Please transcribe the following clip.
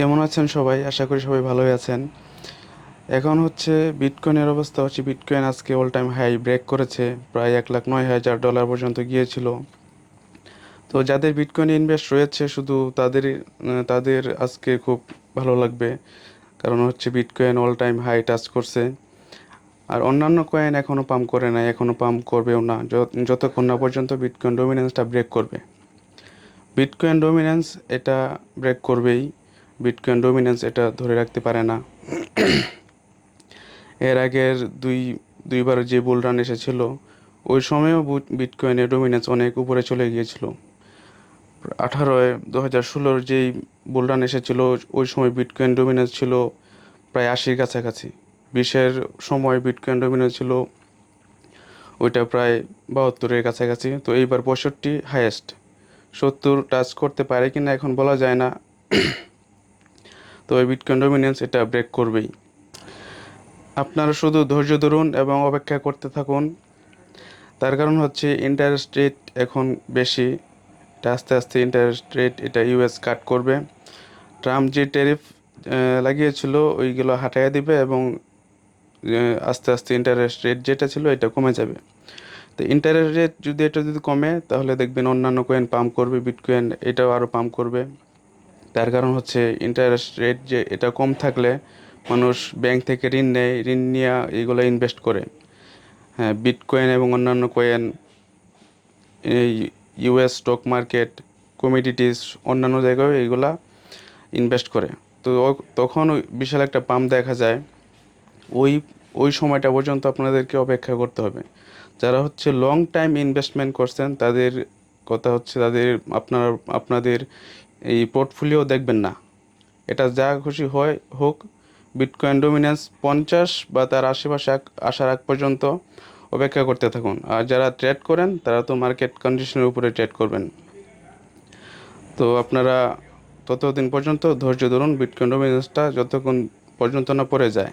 কেমন আছেন সবাই? আশা করি সবাই ভালোই আছেন। এখন হচ্ছে বিটকয়েনের অবস্থা। হচ্ছে বিটকয়েন আজকে অল টাইম হাই ব্রেক করেছে। প্রায় এক লাখ নয় হাজার ডলার পর্যন্ত গিয়েছিল। তো যাদের বিটকয়েনে ইনভেস্ট রয়েছে, শুধু তাদের তাদের আজকে খুব ভালো লাগবে। কারণ হচ্ছে bitcoin all time high touch করছে। আর অন্যান্য কয়েন এখনও পাম্প করে নাই এখনও পাম্প করবেও না। যত- যতক্ষণ না পর্যন্ত বিটকয়েন ডোমিনেন্সটা ব্রেক করবে। বিটকয়েন ডোমিনেন্স এটা ব্রেক করবেই। বিটকয়েন ডোমিনেন্স এটা ধরে রাখতে পারে না। এর আগের দুই, দুইবার যে বুল রান এসেছিল, ওই সময়ও বুট- বিটকয়েনের ডোমিনেন্স অনেক উপরে চলে গিয়েছিল। আঠারোয় দু হাজার ষোলোর যেই বুল রান এসেছিল, ওই সময় বিটকয়েন ডোমিনেন্স ছিল প্রায় আশির কাছাকাছি। বিশের সময় বিটকয়েন ডোমিনেন্স ছিল ওইটা প্রায় বাহাত্তরের কাছাকাছি, তো এইবার পঁয়ষট্টি হাইয়েস্ট সত্তর টাচ করতে পারে কিনা এখন বলা যায় না। তো বিটকয়েন ডোমিনেন্স এটা ব্রেক করবেই। আপনারা শুধু ধৈর্য ধরুন এবং অপেক্ষা করতে থাকুন। তার কারণ হচ্ছে ইন্টারেস্ট রেট এখন বেশি। এটা আস্তে আস্তে ইন্টারেস্ট রেট এটা ইউএস কাট করবে। ট্রাম্প যে ট্যারিফ লাগিয়েছিল, ওইগুলো হাঁটাইয়া দিবে এবং আস্তে আস্তে ইন্টারেস্ট রেট যেটা ছিল এটা কমে যাবে। তো ইন্টারেস্ট রেট যদি এটা যদি কমে, তাহলে দেখবেন অন্যান্য কয়েন পাম্প করবে বিটকয়েন এটাও আরও পাম্প করবে। তার কারণ হচ্ছে ইন্টারেস্ট রেট যে এটা কম থাকলে মানুষ ব্যাংক থেকে ঋণ নেয়, ঋণ নিয়ে এগুলো ইনভেস্ট করে। হ্যাঁ বিটকয়েন এবং অন্যান্য কয়েন এই ইউএস স্টক মার্কেট কমিডিটিস অন্যান্য জায়গায় এইগুলা ইনভেস্ট করে। তো তখন বিশাল একটা পাম্প দেখা যায়। ওই ওই সময়টা পর্যন্ত আপনাদেরকে অপেক্ষা করতে হবে। যারা হচ্ছে লং টাইম ইনভেস্টমেন্ট করছেন, তাদের কথা হচ্ছে তাদের আপনার, আপনাদের এই পোর্টফোলিও দেখবেন না। এটা যা খুশি হয় হোক বিটকয়েন ডোমিনেন্স পঞ্চাশ বা তার আশেপাশে আসার আগ পর্যন্ত অপেক্ষা করতে থাকুন। আর যারা ট্রেড করেন, তারা তো মার্কেট কন্ডিশনের উপরে ট্রেড করবেন। তো আপনারা ততদিন পর্যন্ত ধৈর্য ধরুন বিটকয়েন ডোমিনেন্সটা যতক্ষণ পর্যন্ত না পড়ে যায়।